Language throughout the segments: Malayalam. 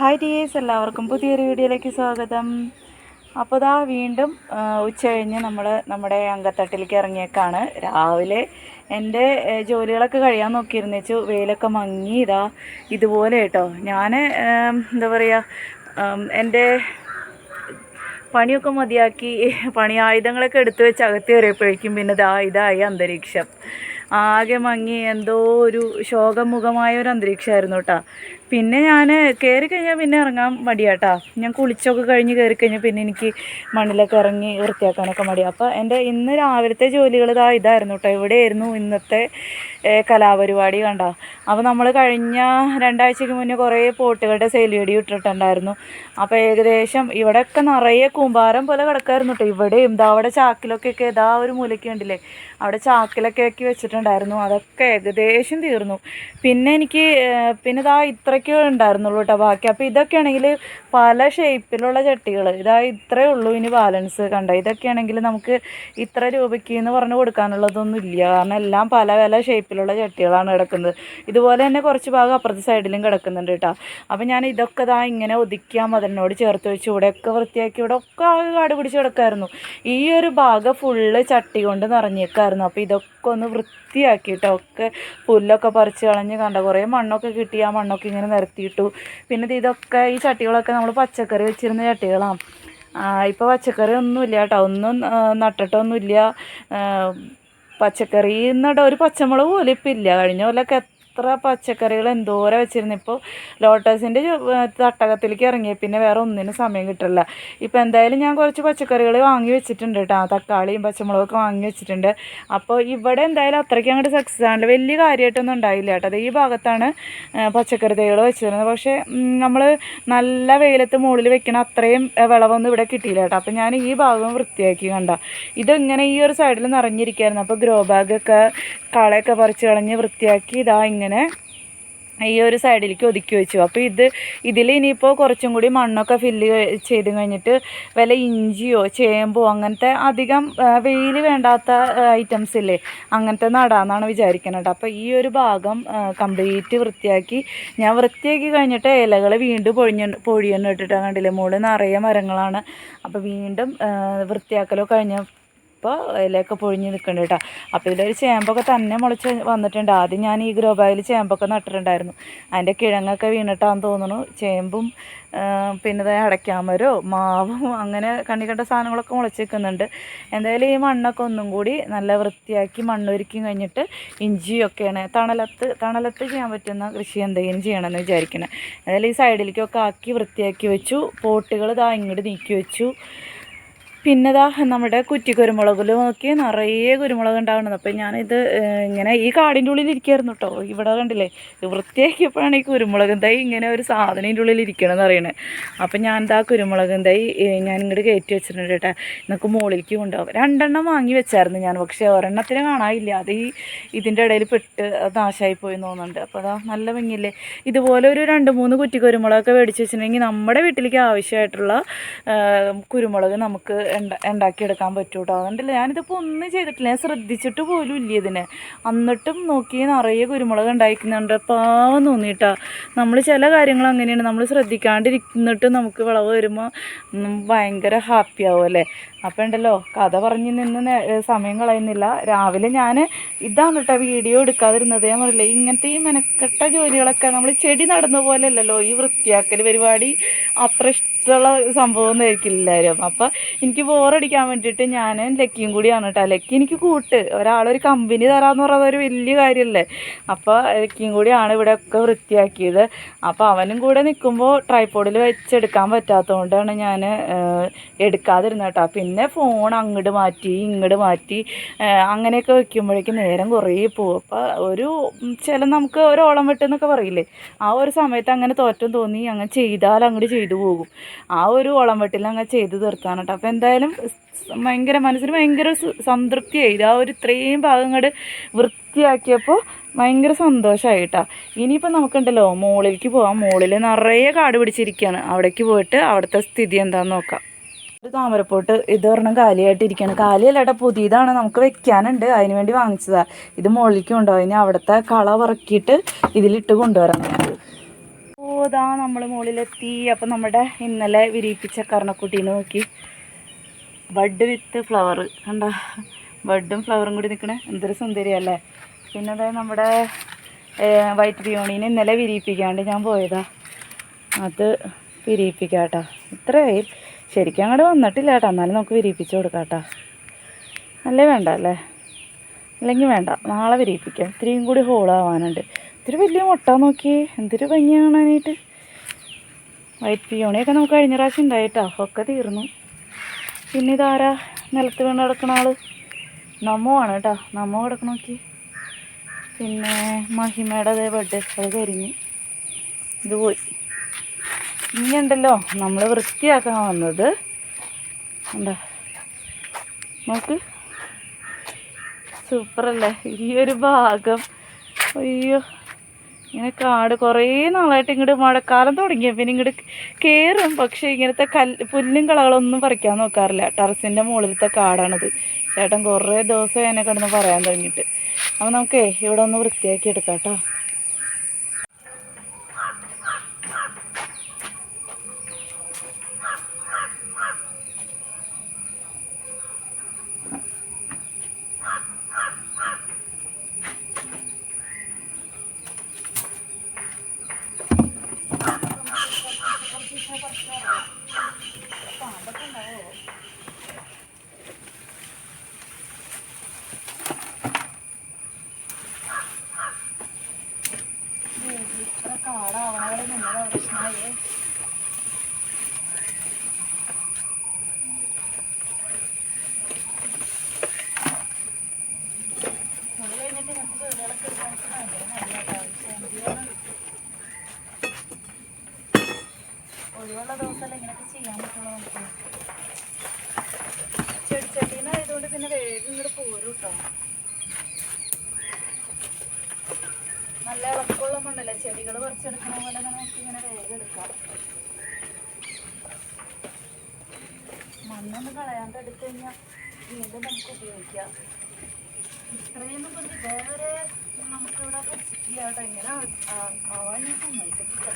ഹായ് ഡിയേഴ്സ് എല്ലാവർക്കും പുതിയൊരു വീഡിയോയിലേക്ക് സ്വാഗതം. അപ്പോൾ ദാ വീണ്ടും ഉച്ച കഴിഞ്ഞ് നമ്മൾ നമ്മുടെ അങ്കത്തട്ടിലേക്ക് ഇറങ്ങിയേക്കാണ്. രാവിലെ എന്റെ ജോലികളൊക്കെ കഴിയാൻ നോക്കിയിരുന്നു. വെച്ചു വെയിലൊക്കെ മങ്ങി ഇതാ ഇതുപോലെ കേട്ടോ. ഞാൻ എന്താ പറയുക എന്റെ പണിയൊക്കെ മതിയാക്കി പണി ആയുധങ്ങളൊക്കെ എടുത്തു വെച്ച് അകത്ത് കയറിയപ്പോഴേക്കും പിന്നെ ദാ ഇതായി അന്തരീക്ഷം. ആകെ മങ്ങി എന്തോ ഒരു ശോകമുഖമായ ഒരു അന്തരീക്ഷമായിരുന്നു കേട്ടോ. പിന്നെ ഞാൻ കയറി കഴിഞ്ഞാൽ പിന്നെ ഇറങ്ങാൻ മടിയാട്ടാ. ഞാൻ കുളിച്ചൊക്കെ കഴിഞ്ഞ് കയറി കഴിഞ്ഞാൽ പിന്നെ എനിക്ക് മണ്ണിലൊക്കെ ഇറങ്ങി വൃത്തിയാക്കാനൊക്കെ മടിയാ. അപ്പോൾ എന്റെ ഇന്ന് രാവിലത്തെ ജോലികൾ ഇതാ ഇതായിരുന്നു കേട്ടോ ഇവിടെയായിരുന്നു ഇന്നത്തെ കലാപരിപാടി കണ്ട. അപ്പോൾ നമ്മൾ കഴിഞ്ഞ രണ്ടാഴ്ചയ്ക്ക് മുന്നേ കുറേ പോട്ടുകളുടെ സെയിൽ വീഡിയോ ഇട്ടിട്ടുണ്ടായിരുന്നു. അപ്പോൾ ഏകദേശം ഇവിടെയൊക്കെ നിറയെ കൂമ്പാരം പോലെ കിടക്കായിരുന്നു കേട്ടോ ഇവിടെയും ഇതാ അവിടെ ചാക്കിലൊക്കെ ഇതാ ഒരു മൂലയ്ക്ക് ഉണ്ടല്ലേ അവിടെ ചാക്കിലൊക്കെ ആക്കി വെച്ചിട്ടുണ്ടായിരുന്നു. അതൊക്കെ ഏകദേശം തീർന്നു. പിന്നെ എനിക്ക് പിന്നെ ഇതാ ഇത്രയ്ക്കേ ഉണ്ടായിരുന്നുള്ളൂ കേട്ടോ ബാക്കി അപ്പോൾ ഇതൊക്കെ ആണെങ്കിൽ പല ഷേപ്പിലുള്ള ചട്ടികൾ ഇതാ ഇത്രയേ ഉള്ളൂ ഇനി ബാലൻസ് കണ്ട? ഇതൊക്കെ ആണെങ്കിൽ നമുക്ക് ഇത്ര രൂപയ്ക്ക് എന്ന് പറഞ്ഞ് കൊടുക്കാനുള്ളതൊന്നും ഇല്ല. കാരണം എല്ലാം പല പല ഷേപ്പിലുള്ള ചട്ടികളാണ് കിടക്കുന്നത്. ഇതുപോലെ തന്നെ കുറച്ച് ഭാഗം അപ്പുറത്തെ സൈഡിലും കിടക്കുന്നുണ്ട് കേട്ടോ അപ്പോൾ ഞാൻ ഇതൊക്കെ ദാ ഇങ്ങനെ ഒതുക്കിയാൽ മതിനോട് ചേർത്ത് വെച്ച് ഇവിടെയൊക്കെ വൃത്തിയാക്കി ഇവിടെ ഒക്കെ ആകെ കാട് പിടിച്ച് കിടക്കായിരുന്നു. ഈ ഒരു ഭാഗം ഫുള്ള് ചട്ടി കൊണ്ട് നിറഞ്ഞേക്കായിരുന്നു. അപ്പോൾ ഇതൊക്കെ ഒന്ന് വൃത്തിയാക്കിയിട്ടൊക്കെ പുല്ലൊക്കെ പറിച്ച് കളഞ്ഞ് കണ്ട? കുറേ മണ്ണൊക്കെ കിട്ടി. ആ മണ്ണൊക്കെ ഇങ്ങനെ നിരത്തിയിട്ടു പിന്നെ ഇതൊക്കെ ഈ ചട്ടികളൊക്കെ നമ്മൾ പച്ചക്കറി വെച്ചിരുന്ന ചട്ടികളാണ് ഇപ്പോൾ പച്ചക്കറി ഒന്നുമില്ല കേട്ടോ. ഒന്നും നട്ടിട്ടൊന്നുമില്ല. പച്ചക്കറി എന്നിട്ട് ഒരു പച്ചമുളക് പോലും ഇപ്പം ഇല്ല. കഴിഞ്ഞ കൊല്ലമൊക്കെ എത്ര പച്ചക്കറികൾ എന്തോരം വെച്ചിരുന്നു. ഇപ്പോൾ ലോട്ടസിന്റെ തട്ടകത്തിലേക്ക് ഇറങ്ങിയ. പിന്നെ വേറെ ഒന്നിനും സമയം കിട്ടില്ല ഇപ്പോൾ എന്തായാലും ഞാൻ കുറച്ച് പച്ചക്കറികൾ വാങ്ങി വെച്ചിട്ടുണ്ട് കേട്ടോ. തക്കാളിയും പച്ചമുളകൊക്കെ വാങ്ങി വെച്ചിട്ടുണ്ട്. അപ്പോൾ ഇവിടെ എന്തായാലും അത്രയ്ക്ക് അങ്ങോട്ട് സക്സസ് ആണ്. വലിയ കാര്യമായിട്ടൊന്നും ഉണ്ടായില്ല കേട്ടോ. അത് ഈ ഭാഗത്താണ് പച്ചക്കറി തൈകൾ വെച്ചിരുന്നത് പക്ഷേ നമ്മൾ നല്ല വെയിലത്ത് മുകളിൽ വെക്കണ അത്രയും വിളവൊന്നും ഇവിടെ കിട്ടിയില്ല കേട്ടോ. അപ്പോൾ ഞാൻ ഈ ഭാഗം വൃത്തിയാക്കി കണ്ട. ഇതിങ്ങനെ ഈ ഒരു സൈഡിൽ നിറഞ്ഞിരിക്കുകയായിരുന്നു അപ്പോൾ ഗ്രോ ബാഗൊക്കെ കളയൊക്കെ പറിച്ച് കളഞ്ഞ് വൃത്തിയാക്കി ഇതാ ഇങ്ങനെ ഈ ഒരു സൈഡിലേക്ക് ഒതുക്കി വെച്ചു. അപ്പോൾ ഇത് ഇതിൽ ഇനിയിപ്പോൾ കുറച്ചും കൂടി മണ്ണൊക്കെ ഫില്ല് ചെയ്ത് കഴിഞ്ഞിട്ട് വല്ല ഇഞ്ചിയോ ചേമ്പോ അങ്ങനത്തെ അധികം വെയിൽ വേണ്ടാത്ത ഐറ്റംസ് ഇല്ലേ അങ്ങനത്തെ നടാന്നാണ് വിചാരിക്കുന്നത് അപ്പോൾ ഈ ഒരു ഭാഗം കംപ്ലീറ്റ് വൃത്തിയാക്കി ഞാൻ വൃത്തിയാക്കി കഴിഞ്ഞിട്ട് ഇലകൾ വീണ്ടും പൊഴിഞ്ഞ പൊഴിയൊന്നും ഇട്ടിട്ടാണ് കണ്ടില്ലേ മുകളിൽ നിറയെ മരങ്ങളാണ്. അപ്പോൾ വീണ്ടും വൃത്തിയാക്കലോ കഴിഞ്ഞ ഇപ്പോൾ ഇലയൊക്കെ പൊഴിഞ്ഞ് നിൽക്കുന്നുണ്ട് കേട്ടോ. അപ്പോൾ ഇതിലൊരു ചേമ്പൊക്കെ തന്നെ മുളച്ച് വന്നിട്ടുണ്ട്. ആദ്യം ഞാൻ ഈ ഗ്രോ ബാഗിൽ ചേമ്പൊക്കെ നട്ടിട്ടുണ്ടായിരുന്നു. അതിന്റെ കിഴങ്ങൊക്കെ വീണിട്ടാന്ന് തോന്നുന്നു. ചേമ്പും പിന്നെ അടയ്ക്കാമരോ മാവും അങ്ങനെ കണ്ണി കണ്ട സാധനങ്ങളൊക്കെ മുളച്ച് നിൽക്കുന്നുണ്ട് എന്തായാലും ഈ മണ്ണൊക്കെ ഒന്നും കൂടി നല്ല വൃത്തിയാക്കി മണ്ണൊരുക്കി കഴിഞ്ഞിട്ട് ഇഞ്ചിയൊക്കെയാണ്. തണലത്ത് തണലത്ത് ചെയ്യാൻ പറ്റുന്ന കൃഷി എന്തെങ്കിലും ചെയ്യണമെന്ന് വിചാരിക്കണേ. എന്തായാലും ഈ സൈഡിലേക്കൊക്കെ ആക്കി വൃത്തിയാക്കി വെച്ചു. പോട്ടുകൾ ഇതാ ഇങ്ങോട്ട് നീക്കി വെച്ചു. പിന്നെ ദാ നമ്മുടെ കുറ്റി കുരുമുളകിൽ നോക്കി നിറയെ കുരുമുളക് ഉണ്ടാവുന്നത് അപ്പം ഞാനിത് ഇങ്ങനെ ഈ കാടിന്റെ ഉള്ളിൽ ഇരിക്കുകയായിരുന്നു കേട്ടോ ഇവിടെ കണ്ടില്ലേ വൃത്തിയാക്കിയപ്പോഴാണ് ഈ കുരുമുളകും തൈ ഇങ്ങനെ ഒരു സാധനത്തിന്റെ ഉള്ളിൽ ഇരിക്കണമെന്ന് അറിയണേ അപ്പം ഞാൻ ദാ കുരുമുളകും തൈ ഞാൻ ഇങ്ങോട്ട് കയറ്റി വെച്ചിട്ടുണ്ട് കേട്ടോ നമുക്ക് മുകളിലേക്ക് കൊണ്ടുപോകും രണ്ടെണ്ണം വാങ്ങി വെച്ചായിരുന്നു ഞാൻ പക്ഷേ ഒരെണ്ണത്തിന് കാണാനില്ല. അത് ഈ ഇതിന്റെ ഇടയിൽ പെട്ട് നാശമായി പോയി തോന്നുന്നുണ്ട്. അപ്പോൾ അതാ നല്ല ഭംഗിയില്ലേ. ഇതുപോലെ ഒരു രണ്ട് മൂന്ന് കുറ്റി കുരുമുളകൊക്കെ മേടിച്ച് വെച്ചിട്ടുണ്ടെങ്കിൽ നമ്മുടെ വീട്ടിലേക്ക് ആവശ്യമായിട്ടുള്ള കുരുമുളക് നമുക്ക് ഉണ്ടാക്കിയെടുക്കാൻ പറ്റൂ കേട്ടോ അതുകൊണ്ടല്ല ഞാനിതിപ്പോൾ ഒന്നും ചെയ്തിട്ടില്ല. ഞാൻ ശ്രദ്ധിച്ചിട്ട് പോലും ഇല്ല ഇതിനെ. എന്നിട്ടും നോക്കി നിറയെ കുരുമുളക് ഉണ്ടായിരിക്കുന്നുണ്ട് പാവം തോന്നിയിട്ടാ. നമ്മൾ ചില കാര്യങ്ങൾ അങ്ങനെയാണ്. നമ്മൾ ശ്രദ്ധിക്കാണ്ടിരിക്കുന്നിട്ട് നമുക്ക് വിളവ് വരുമ്പോൾ ഭയങ്കര ഹാപ്പി ആവും അല്ലേ? അപ്പോൾ ഉണ്ടല്ലോ കഥ പറഞ്ഞ് നിന്ന് സമയം കളയുന്നില്ല. രാവിലെ ഞാൻ ഇതാണ് കേട്ടോ വീഡിയോ എടുക്കാതിരുന്നത്. ഞാൻ പറയില്ല ഇങ്ങനത്തെ ഈ മെനക്കെട്ട ജോലികളൊക്കെ നമ്മൾ ചെടി നടന്ന പോലെ അല്ലല്ലോ ഈ വൃത്തിയാക്കൽ പരിപാടി അത്ര ഇഷ്ടമുള്ള സംഭവം ഒന്നും ആയിരിക്കില്ല എല്ലാവരും അപ്പോൾ എനിക്ക് ബോറടിക്കാൻ വേണ്ടിയിട്ട് ഞാൻ ലക്കിയും കൂടിയാണ് കേട്ടോ ലക്കി എനിക്ക് കൂട്ട്. ഒരാളൊരു കമ്പനി തരാമെന്ന് പറയുന്നത് ഒരു വലിയ കാര്യമല്ലേ അപ്പോൾ ലക്കിയും കൂടിയാണ് ഇവിടെ ഒക്കെ വൃത്തിയാക്കിയത്. അപ്പോൾ അവനും കൂടെ നിൽക്കുമ്പോൾ ട്രൈപ്പോഡിൽ വെച്ചെടുക്കാൻ പറ്റാത്തതുകൊണ്ടാണ് ഞാൻ എടുക്കാതിരുന്നത് കേട്ടോ പിന്നെ ഫോൺ അങ്ങോട്ട് മാറ്റി ഇങ്ങോട്ട് മാറ്റി അങ്ങനെയൊക്കെ വെക്കുമ്പോഴേക്കും നേരം കുറേ പോകും അപ്പോൾ ഒരു ചില നമുക്ക് ഒരു ഓളം വെട്ടെന്നൊക്കെ പറയില്ലേ. ആ ഒരു സമയത്ത് അങ്ങനെ തോറ്റം തോന്നി അങ്ങനെ ചെയ്താൽ അങ്ങോട്ട് ചെയ്തു പോകും. ആ ഒരു ഓളം വെട്ടിൽ അങ്ങനെ ചെയ്ത് തീർക്കാൻ കേട്ടോ അപ്പോൾ എന്തായാലും സ് ഭയങ്കര മനസ്സിന് ഭയങ്കര സംതൃപ്തിയായി. ആ ഒരു ഇത്രയും ഭാഗം കൂടെ വൃത്തിയാക്കിയപ്പോൾ ഭയങ്കര സന്തോഷമായി കേട്ടോ ഇനിയിപ്പോൾ നമുക്കുണ്ടല്ലോ മോളിലേക്ക് പോകാം മോളിൽ നിറയെ കാട് പിടിച്ചിരിക്കുകയാണ് അവിടേക്ക് പോയിട്ട് അവിടുത്തെ സ്ഥിതി എന്താണെന്ന് നോക്കാം. ഒരു താമരപ്പോട്ട് ഇത് ഒരെണ്ണം കാലിയായിട്ടിരിക്കുകയാണ് കാലിയല്ലാട്ട പുതിയതാണ് നമുക്ക് വെക്കാനുണ്ട്. അതിന് വേണ്ടി വാങ്ങിച്ചതാണ് ഇത് മുകളിലേക്ക് കൊണ്ടുപോയി ഇനി അവിടുത്തെ കള പറക്കിയിട്ട് ഇതിലിട്ട് കൊണ്ടുവരാം നമുക്ക് ഓ ഇതാ നമ്മൾ മുകളിലെത്തി അപ്പം നമ്മുടെ ഇന്നലെ വിരിയിപ്പിച്ച കർണക്കുട്ടീനെ നോക്കി. Bud with flower. കണ്ട? ബഡും ഫ്ലവറും കൂടി നിൽക്കണേ എന്തൊരു സുന്ദരിയല്ലേ? പിന്നെ അതായത് നമ്മുടെ വൈറ്റ് പിയോണീനെ ഇന്നലെ വിരിയിപ്പിക്കാണ്ട് ഞാൻ പോയതാ. അത് വിരിയിപ്പിക്കാം കേട്ടോ ഇത്രയായി. ശരിക്കും അങ്ങോട്ട് വന്നിട്ടില്ല കേട്ടോ എന്നാലും നമുക്ക് വിരിയിപ്പിച്ച് കൊടുക്കാം കേട്ടോ അല്ലേ വേണ്ട അല്ലേ? അല്ലെങ്കിൽ വേണ്ട. നാളെ വിരിയിപ്പിക്കാം. ഇത്രയും കൂടി ഹോളാവാനുണ്ട് ഇത്തിരി വലിയ മുട്ട നോക്കി. എന്തൊരു ഭംഗി കാണാനായിട്ട് വൈറ്റ് പിയോണിയൊക്കെ നമുക്ക് കഴിഞ്ഞ പ്രാവശ്യം ഉണ്ടായിട്ടോ. ഒക്കെ തീർന്നു. പിന്നെ ഇതാരാ നിലത്ത് വീണ് കിടക്കണ ആൾ? നമ്മോ ആണ് കേട്ടോ. നമ്മോ കിടക്കണ നോക്കി. പിന്നെ മഹിമയുടെ അതേ ബർത്ത്ഡേ അത് കരിഞ്ഞ് ഇത് പോയി. ഇനി ഉണ്ടല്ലോ. നമ്മൾ വൃത്തിയാക്കാൻ വന്നത്. എന്താ നോക്ക്. സൂപ്പറല്ലേ? ഈ ഒരു ഭാഗം. അയ്യോ. ഇങ്ങനെ കാട് കുറേ നാളായിട്ട് ഇങ്ങോട്ട് മഴക്കാലം തുടങ്ങിയ. പിന്നെ ഇങ്ങോട്ട് കയറും പക്ഷേ ഇങ്ങനത്തെ കല്ല് പുല്ലും കളകളൊന്നും പറിക്കാൻ നോക്കാറില്ല. ടെറസിന്റെ മുകളിലത്തെ കാടാണിത്. ചേട്ടൻ കുറേ ദിവസം എന്നെ കിടന്ന് പറയാൻ തുടങ്ങിയിട്ട്. അപ്പോൾ നമുക്കേ ഇവിടെ ഒന്ന് വൃത്തിയാക്കി എടുക്കാം കേട്ടോ ഇത്ര കാടാവണവരെ നിന്നതാ പ്രശ്നമായേ കുളി കഴിഞ്ഞിട്ട് ഇങ്ങനത്തെ ജോലികളൊക്കെ എടുക്കാൻ എനിക്ക് ഭയങ്കര മടിയാട്ടോ. പക്ഷേ എന്ത് ചെയ്യാനാ? ഒഴിവുള്ള ദിവസമല്ല ഇങ്ങനെയൊക്കെ ചെയ്യാൻ പറ്റുള്ളൂ നമുക്ക് ചെടിച്ചട്ടീനായതുകൊണ്ട് പിന്നെ വേഗം ഇങ്ങോട്ട് പോരും നല്ല ഇളക്കമുള്ള മണ്ണല്ലേ? ചെടികൾ പറിച്ചെടുക്കണ പോലെ നമുക്ക് ഇങ്ങനെ വേഗം എടുക്കാം. മണ്ണൊന്ന് കളയാണ്ട് എടുത്തു കഴിഞ്ഞാൽ വീണ്ടും നമുക്ക് ഉപയോഗിക്കാം. ഇത്രയും കൊണ്ട് ഇതേവരെ നമുക്കിവിടെ പറിച്ചിട്ടില്ല കേട്ടോ. ഇങ്ങനെ ആവാൻ ഞാൻ സമ്മതിച്ചിട്ടില്ല.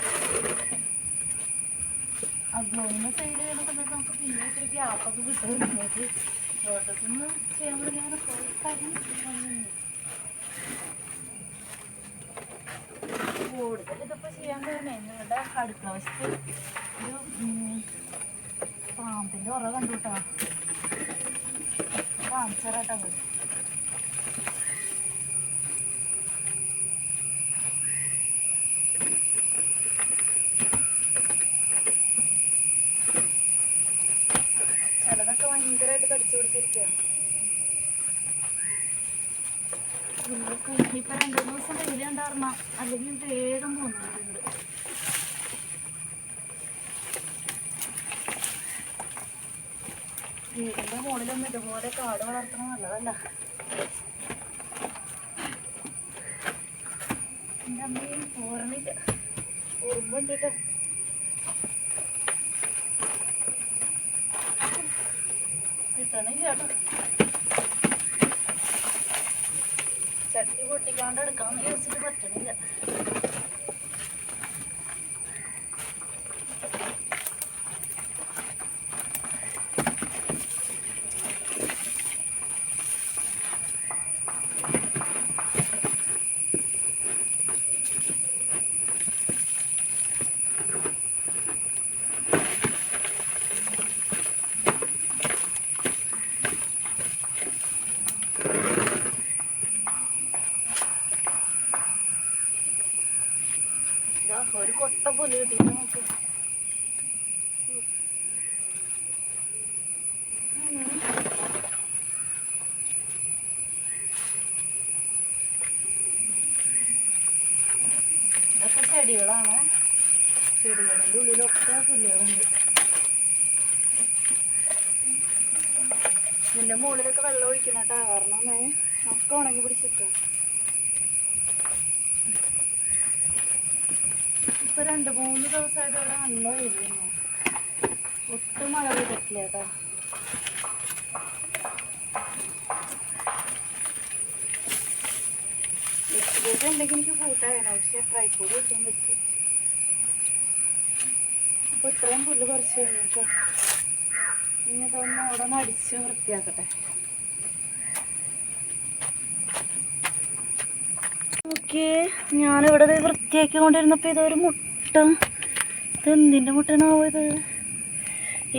സൈഡ് ചെയ്യുന്ന നമുക്ക് പിന്നെ ഇത്തിരി ഗ്യാപ്പൊക്കെ കിട്ടും. ലോട്ടസ് ഒന്ന് ചെയ്യാൻ കൂടി ഞാൻ പോയി കാര്യം വന്നിരുന്നു. കൂടുതൽ. ഇതിപ്പോൾ ചെയ്യാൻ കാരണം അടുത്ത വശത്ത് ഒരു പാമ്പിന്റെ ഉറ കണ്ടു കേട്ടോ. പാമ്പ് അത് ചിലതൊക്കെ ഭയങ്കരമായിട്ട് കടിച്ചു പിടിച്ചിരിക്കുക ഇപ്പൊ രണ്ടു മൂന്ന് ദിവസം വെയിൽ ഉണ്ടായിരുന്ന അല്ലെങ്കിൽ വേഗം പോകുന്നുണ്ട് വീടിന്റെ മുകളിലൊന്നും ഇതുപോലെ കാട് വളർത്തണം നല്ലതല്ല. എന്റെ അമ്മയും പോരണില്ല. ഓർമ്മ ഉണ്ടിട്ട് കിട്ടണില്ല കേട്ടോ. ചട്ടി പൊട്ടിക്കാണ്ട് എടുക്കാമെന്ന് വിചാരിച്ചിട്ട് പറ്റണില്ല ഇതാ ഒരു കൊട്ട പുല്ല് കിട്ടിയിട്ട് നമുക്ക്. ഇതൊക്കെ ചെടികളാണ്. ചെടികളുടെ ഉള്ളിലൊക്കെ പുല്ലുകളുണ്ട്. ഇതിന്റെ മുകളിലൊക്കെ വെള്ളം ഒഴിക്കണം കേട്ടോ കാരണം ഒക്കെ ഉണങ്ങി പിടിച്ചിരിക്കാം. ഇപ്പൊ രണ്ട് മൂന്ന് ദിവസമായിട്ട് ഇവിടെ നല്ല വെയിലാണ് ഒട്ടും മഴ പെയ്തിട്ടില്ല കേട്ടോ. ഉണ്ടെങ്കിൽ എനിക്ക് കൂട്ടായാണ് പക്ഷെ ട്രൈപ്പോഡ് വെക്കാൻ പറ്റും. അപ്പോൾ ഇത്രയും പുല്ല് കുറച്ച് കഴിഞ്ഞിട്ടോ ഇനി അവിടെ നിന്ന് അടിച്ച് വൃത്തിയാക്കട്ടെ. ഞാനിവിടെ വൃത്തിയാക്കി കൊണ്ടിരുന്നപ്പോ ഇതൊരു മുട്ട ഇത് എന്തിന്റെ മുട്ടയാണാവോ ഇത്?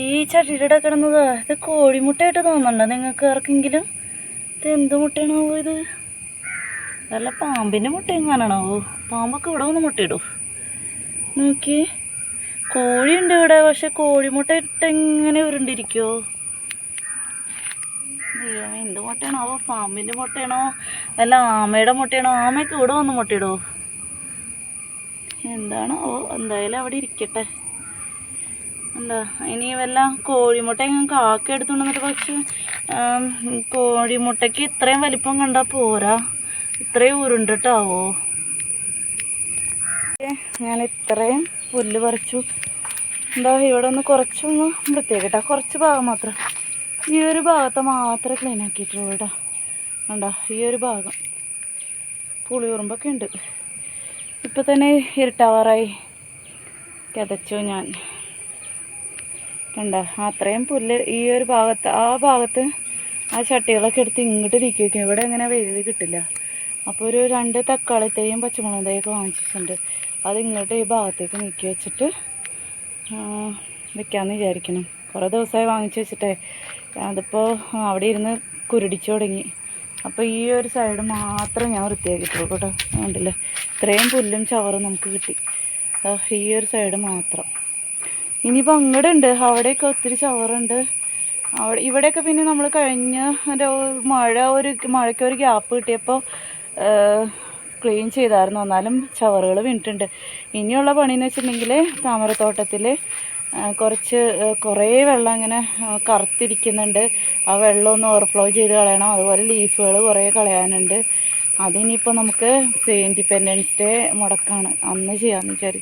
ഈ ചട്ടിയുടെ കിടന്നത്. ഇത് കോഴിമുട്ടയായിട്ട് തോന്നുന്നുണ്ടോ നിങ്ങൾക്ക് ആർക്കെങ്കിലും ഇത് എന്ത് മുട്ടയാണാവോ ഇത്? നല്ല പാമ്പിന്റെ മുട്ട പാമ്പൊക്കെ ഇവിടെ വന്ന് മുട്ടയിടൂ. നോക്കി കോഴിയുണ്ട് ഇവിടെ. പക്ഷെ കോഴിമുട്ട ഇട്ട് എങ്ങനെ ഉരുണ്ടിരിക്കുമോ അയ്യോ എന്ത് മുട്ടയാണോ പാമ്പിന്റെ മുട്ടയാണോ? അല്ല ആമയുടെ മുട്ടയാണോ? ആമയൊക്കെ ഇവിടെ വന്ന് മുട്ടയിടോ എന്താണോ? എന്തായാലും അവിടെ ഇരിക്കട്ടെ. എന്താ ഇനി വല്ല കോഴിമുട്ട എങ്ങനെ കാക്ക എടുത്തുകൊണ്ട് വന്നിട്ട് പക്ഷെ കോഴിമുട്ടയ്ക്ക് ഇത്രയും വലിപ്പം കണ്ടാൽ പോരാ. ഇത്രയും ഉരുണ്ടിട്ടാവോ? ഞാൻ ഇത്രയും പുല്ല് പറിച്ചു. എന്താ ഇവിടെ ഒന്ന് കുറച്ചൊന്ന് വൃത്തിയാക്കട്ടെ കുറച്ച് ഭാഗം മാത്രം. ഈ ഒരു ഭാഗത്തെ മാത്രമേ ക്ലീൻ ആക്കിയിട്ടുള്ളൂ കേട്ടോ. കണ്ടോ ഈ ഒരു ഭാഗം. പുളിയുറുമ്പൊക്കെ ഉണ്ട്. ഇപ്പം തന്നെ ഇരുട്ടാവാറായി. കിതച്ചു ഞാൻ. കണ്ട അത്രയും പുല്ല് ഈ ഒരു ഭാഗത്ത് ആ ഭാഗത്ത് ആ ചട്ടികളൊക്കെ എടുത്ത് ഇങ്ങോട്ട് നീക്കി ഇവിടെ അങ്ങനെ വെയിൽ കിട്ടില്ല. അപ്പോൾ ഒരു രണ്ട് തക്കാളി തൈയും വാങ്ങിച്ചിട്ടുണ്ട്. അത് ഇങ്ങോട്ട് ഈ ഭാഗത്തേക്ക് നീക്കി വെച്ചിട്ട് വെക്കാമെന്ന് വിചാരിക്കണം കുറേ ദിവസമായി വാങ്ങിച്ചു വെച്ചിട്ടേ. അതിപ്പോൾ അവിടെ ഇരുന്ന് കുരുടിച്ചു തുടങ്ങി. അപ്പോൾ ഈ ഒരു സൈഡ് മാത്രം ഞാൻ വൃത്തിയാക്കിയിട്ടുള്ളൂ കേട്ടോ. കണ്ടില്ലേ? ഇത്രയും പുല്ലും ചവറും നമുക്ക് കിട്ടി. ഈ ഒരു സൈഡ് മാത്രം. ഇനിയിപ്പോൾ അങ്ങോട്ട് ഉണ്ട് അവിടെയൊക്കെ ഒത്തിരി ചവറുണ്ട്. അവിടെ ഇവിടെയൊക്കെ പിന്നെ നമ്മൾ കഴിഞ്ഞ മഴ ഒരു മഴയ്ക്ക് ഒരു ഗ്യാപ്പ് കിട്ടിയപ്പോൾ ക്ലീൻ ചെയ്തായിരുന്നു. എന്നാലും ചവറുകൾ വീണിട്ടുണ്ട്. ഇനിയുള്ള പണിയെന്ന് വെച്ചിട്ടുണ്ടെങ്കിൽ താമരത്തോട്ടത്തിൽ കുറച്ച് കുറേ വെള്ളം ഇങ്ങനെ ആ, കറുത്തിരിക്കുന്നുണ്ട്. ആ വെള്ളം ഒന്ന് ഓവർഫ്ലോ ചെയ്ത് കളയണം. അതുപോലെ ലീഫുകൾ കുറേ കളയാനുണ്ട്. അതിനിപ്പോൾ നമുക്ക് ഇൻഡിപെൻഡൻസ് ഡേ മുടക്കാണ്. അന്ന് ചെയ്യാമെന്ന് വെച്ചാൽ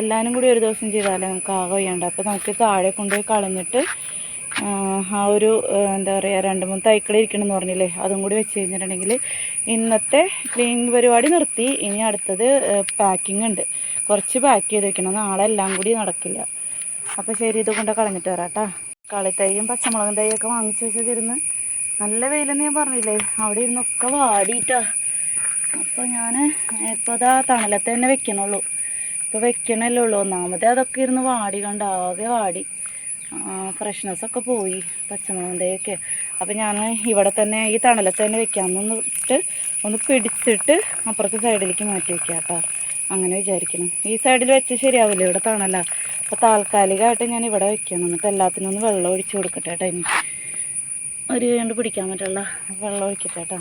എല്ലാവരും കൂടി ഒരു ദിവസം ചെയ്താലേ നമുക്ക് ആകെ വയ്യണ്ട. അപ്പോൾ നമുക്ക് താഴെ കൊണ്ടുപോയി കളഞ്ഞിട്ട് ആ, ഒരു എന്താ പറയുക രണ്ട് മൂന്ന് തൈക്കൾ ഇരിക്കണമെന്ന് പറഞ്ഞില്ലേ അതും കൂടി വെച്ച് കഴിഞ്ഞിട്ടുണ്ടെങ്കിൽ ഇന്നത്തെ ക്ലീനിങ് പരിപാടി നിർത്തി. ഇനി അടുത്തത് പാക്കിംഗ് ഉണ്ട്. കുറച്ച് പാക്ക് ചെയ്ത് വെക്കണം. നാളെ എല്ലാം കൂടി നടക്കില്ല. അപ്പോൾ ശരി ഇത് കൊണ്ട് കളഞ്ഞിട്ട് വരാം കേട്ടോ കളിത്തൈയും പച്ചമുളകും തൈയൊക്കെ വാങ്ങിച്ച് വെച്ചതിരുന്ന് നല്ല വെയിലെന്ന് ഞാൻ പറഞ്ഞില്ലേ അവിടെ ഇരുന്നൊക്കെ വാടിയിട്ടാ അപ്പോൾ ഞാൻ ഇപ്പോൾ ആ തണലത്ത് തന്നെ വെക്കണുള്ളൂ. ഇപ്പോൾ വെക്കണല്ലേ ഉള്ളൂ. ഒന്നാമത് അതൊക്കെ ഇരുന്ന് വാടി കണ്ട് ആകെ വാടി. ഫ്രഷ്നെസ്സൊക്കെ പോയി പച്ചമുളകിന്റെയൊക്കെ അപ്പോൾ ഞാൻ ഇവിടെ തന്നെ ഈ തണലത്ത് തന്നെ വെക്കാമെന്നിട്ട് ഒന്ന് പിടിച്ചിട്ട് അപ്പുറത്തെ സൈഡിലേക്ക് മാറ്റി വെക്കാം കേട്ടോ. അങ്ങനെ വിചാരിക്കണം ഈ സൈഡിൽ വെച്ച് ശരിയാവില്ല. ഇവിടെ തണല. അപ്പോൾ താൽക്കാലികമായിട്ട് ഞാൻ ഇവിടെ വെക്കണം. എന്നിട്ട് എല്ലാത്തിനും ഒന്ന് വെള്ളം ഒഴിച്ച് കൊടുക്കട്ടെ കേട്ടോ ഇനി. ഒരു കണ്ട് പിടിക്കാൻ പറ്റുള്ള. വെള്ളം ഒഴിക്കട്ടെ കേട്ടോ.